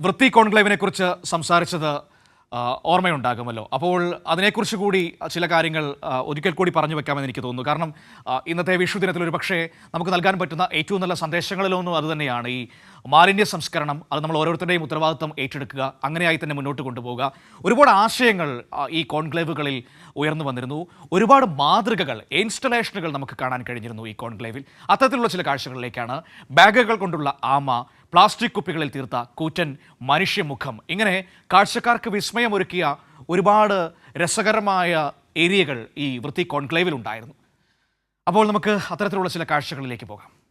വൃത്തി കോൺക്ലേവിനെ കുറിച്ച് സംസാരിച്ചത് ഓർമ്മയുണ്ടാകുമല്ലോ. അപ്പോൾ അതിനെക്കുറിച്ച് കൂടി ചില കാര്യങ്ങൾ ഒരിക്കൽ കൂടി പറഞ്ഞു വെക്കാമെന്ന് എനിക്ക് തോന്നുന്നു. കാരണം ഇന്നത്തെ വിഷു ദിനത്തിൽ ഒരു പക്ഷേ നമുക്ക് നൽകാൻ പറ്റുന്ന ഏറ്റവും നല്ല സന്ദേശങ്ങളിലൊന്നും അത് തന്നെയാണ്. ഈ മാലിന്യ സംസ്കരണം അത് നമ്മൾ ഓരോരുത്തരുടെയും ഉത്തരവാദിത്വം ഏറ്റെടുക്കുക അങ്ങനെയായി തന്നെ മുന്നോട്ട് കൊണ്ടുപോകുക. ഒരുപാട് ആശയങ്ങൾ ഈ കോൺക്ലേവുകളിൽ ഉയർന്നു വന്നിരുന്നു. ഒരുപാട് മാതൃകകൾ ഇൻസ്റ്റലേഷനുകൾ നമുക്ക് കാണാൻ കഴിഞ്ഞിരുന്നു ഈ കോൺക്ലേവിൽ. അത്തരത്തിലുള്ള ചില കാഴ്ചകളിലേക്കാണ് ബാഗുകൾ കൊണ്ടുള്ള ആമ പ്ലാസ്റ്റിക് കുപ്പികളിൽ തീർത്ത കൂറ്റൻ മനുഷ്യമുഖം. ഇങ്ങനെ കാഴ്ചക്കാർക്ക് വിസ്മയമൊരുക്കിയ ഒരുപാട് രസകരമായ ഏരിയകൾ ഈ വൃത്തി കോൺക്ലേവിൽ ഉണ്ടായിരുന്നു. അപ്പോൾ നമുക്ക് അത്തരത്തിലുള്ള ചില കാഴ്ചകളിലേക്ക് പോകാം.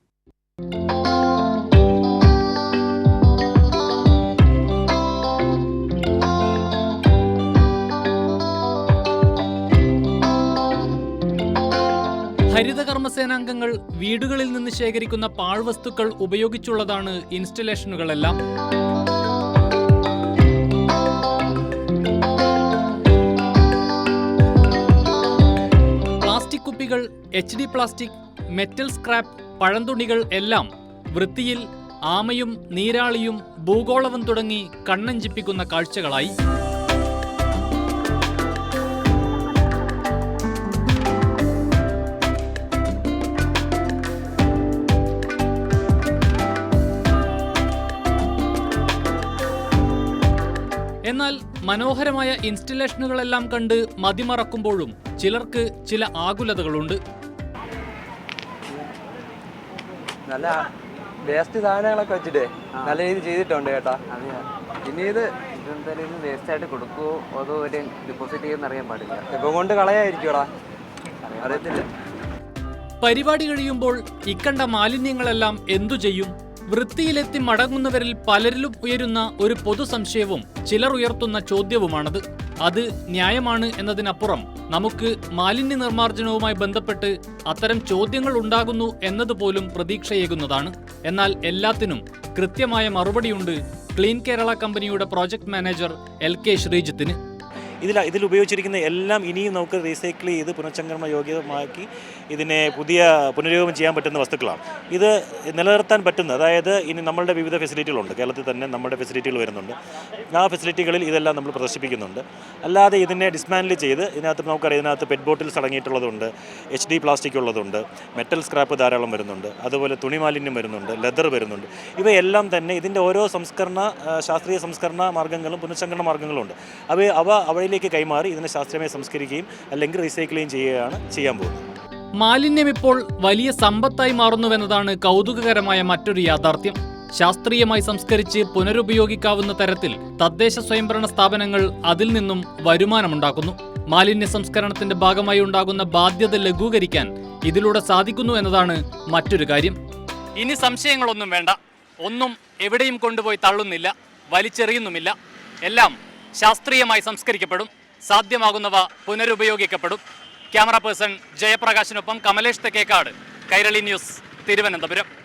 ഹരിതകർമ്മസേനാംഗങ്ങൾ വീടുകളിൽ നിന്ന് ശേഖരിക്കുന്ന പാഴ്വസ്തുക്കൾ ഉപയോഗിച്ചുള്ളതാണ് ഇൻസ്റ്റലേഷനുകളെല്ലാം. പ്ലാസ്റ്റിക് കുപ്പികൾ H D plastic metal scrap പഴന്തുണികൾ എല്ലാം വൃത്തിയിൽ ആമയും നീരാളിയും ഭൂഗോളവും തുടങ്ങി കണ്ണഞ്ചിപ്പിക്കുന്ന കാഴ്ചകളായി. എന്നാൽ മനോഹരമായ ഇൻസ്റ്റലേഷനുകളെല്ലാം കണ്ട് മതിമറക്കുമ്പോഴും ചിലർക്ക് ചില ആകുലതകളുണ്ട്. നല്ല വേസ്റ്റ് സാധനങ്ങളൊക്കെ വെച്ചിട്ടേ നല്ല രീതിയിൽ ചെയ്തിട്ടുണ്ട് കേട്ടാ. ഇനി ഇത് ഇതെന്തായാലും ഇത് വേസ്റ്റ് ആയിട്ട് കൊടുക്കുവോ അതോ ഒരു ഡിപ്പോസിറ്റ് ചെയ്യുമെന്ന് അറിയാൻ പാടില്ല? ഇപ്പൊ കൊണ്ട് കളയായിരിക്കുടാ അറിയത്തില്ല. പരിപാടി കഴിയുമ്പോൾ ഇക്കണ്ട മാലിന്യങ്ങളെല്ലാം എന്തു ചെയ്യും? വൃത്തിയിലെത്തി മടങ്ങുന്നവരിൽ പലരിലും ഉയരുന്ന ഒരു പൊതു സംശയവും ചിലർ ഉയർത്തുന്ന ചോദ്യവുമാണത്. അത് ന്യായമാണ് എന്നതിനപ്പുറം നമുക്ക് മാലിന്യ നിർമ്മാർജനവുമായി ബന്ധപ്പെട്ട് അത്തരം ചോദ്യങ്ങൾ ഉണ്ടാകുന്നു എന്നതുപോലും പ്രതീക്ഷയേകുന്നതാണ്. എന്നാൽ എല്ലാത്തിനും കൃത്യമായ മറുപടിയുണ്ട് ക്ലീൻ കേരള കമ്പനിയുടെ പ്രോജക്ട് മാനേജർ എൽ കെ ശ്രീജിത്തിന്. ഇതിൽ ഇതിൽ ഉപയോഗിച്ചിരിക്കുന്ന എല്ലാം ഇനിയും നമുക്ക് റീസൈക്കിൾ ചെയ്ത് പുനഃചംക്രമണ യോഗ്യമാക്കി ഇതിനെ പുതിയ പുനരുപയോഗം ചെയ്യാൻ പറ്റുന്ന വസ്തുക്കളാണ്. ഇത് നിലനിർത്താൻ പറ്റുന്ന അതായത് ഇനി നമ്മളുടെ വിവിധ ഫെസിലിറ്റികളുണ്ട് കേരളത്തിൽ തന്നെ നമ്മുടെ ഫെസിലിറ്റികൾ വരുന്നുണ്ട്. ആ ഫെസിലിറ്റികളിൽ ഇതെല്ലാം നമ്മൾ പ്രദർശിപ്പിക്കുന്നുണ്ട്. അല്ലാതെ ഇതിനെ ഡിസ്മാൻഡിൽ ചെയ്ത് ഇതിനകത്ത് നമുക്കറിയാം ഇതിനകത്ത് പെറ്റ് ബോട്ടിൽസ് അടങ്ങിയിട്ടുള്ളതുണ്ട് എച്ച് ഡി പ്ലാസ്റ്റിക് ഉള്ളതുണ്ട് മെറ്റൽ സ്ക്രാപ്പ് ധാരാളം വരുന്നുണ്ട് അതുപോലെ തുണി മാലിന്യം വരുന്നുണ്ട് ലെതർ വരുന്നുണ്ട്. ഇവയെല്ലാം തന്നെ ഇതിന്റെ ഓരോ സംസ്കരണ ശാസ്ത്രീയ സംസ്കരണ മാർഗങ്ങളും പുനഃസംഘടന മാർഗങ്ങളും ഉണ്ട്. അവ അവ അവയിലേക്ക് കൈമാറി ഇതിനെ ശാസ്ത്രീയമായി സംസ്കരിക്കുകയും അല്ലെങ്കിൽ റീസൈക്ലിംഗ് ചെയ്യുകയാണ് ചെയ്യാൻ പോകുന്നത്. മാലിന്യം ഇപ്പോൾ വലിയ സമ്പത്തായി മാറുന്നുവെന്നതാണ് കൗതുകകരമായ മറ്റൊരു യാഥാർത്ഥ്യം. ശാസ്ത്രീയമായി സംസ്കരിച്ച് പുനരുപയോഗിക്കാവുന്ന തരത്തിൽ തദ്ദേശ സ്വയംഭരണ സ്ഥാപനങ്ങൾ അതിൽ നിന്നും വരുമാനമുണ്ടാക്കുന്നു. മാലിന്യ സംസ്കരണത്തിന്റെ ഭാഗമായി ഉണ്ടാകുന്ന ബാധ്യത ലഘൂകരിക്കാൻ ഇതിലൂടെ സാധിക്കുന്നു എന്നതാണ് മറ്റൊരു കാര്യം. ഇനി സംശയങ്ങളൊന്നും വേണ്ട. ഒന്നും എവിടെയും കൊണ്ടുപോയി തള്ളുന്നില്ല വലിച്ചെറിയുന്നുമില്ല. എല്ലാം ശാസ്ത്രീയമായി സംസ്കരിക്കപ്പെടും. സാധ്യമാകുന്നവ പുനരുപയോഗിക്കപ്പെടും. ക്യാമറ പേഴ്സൺ ജയപ്രകാശിനൊപ്പം കമലേഷ് തെക്കേക്കാട് കൈരളി ന്യൂസ് തിരുവനന്തപുരം.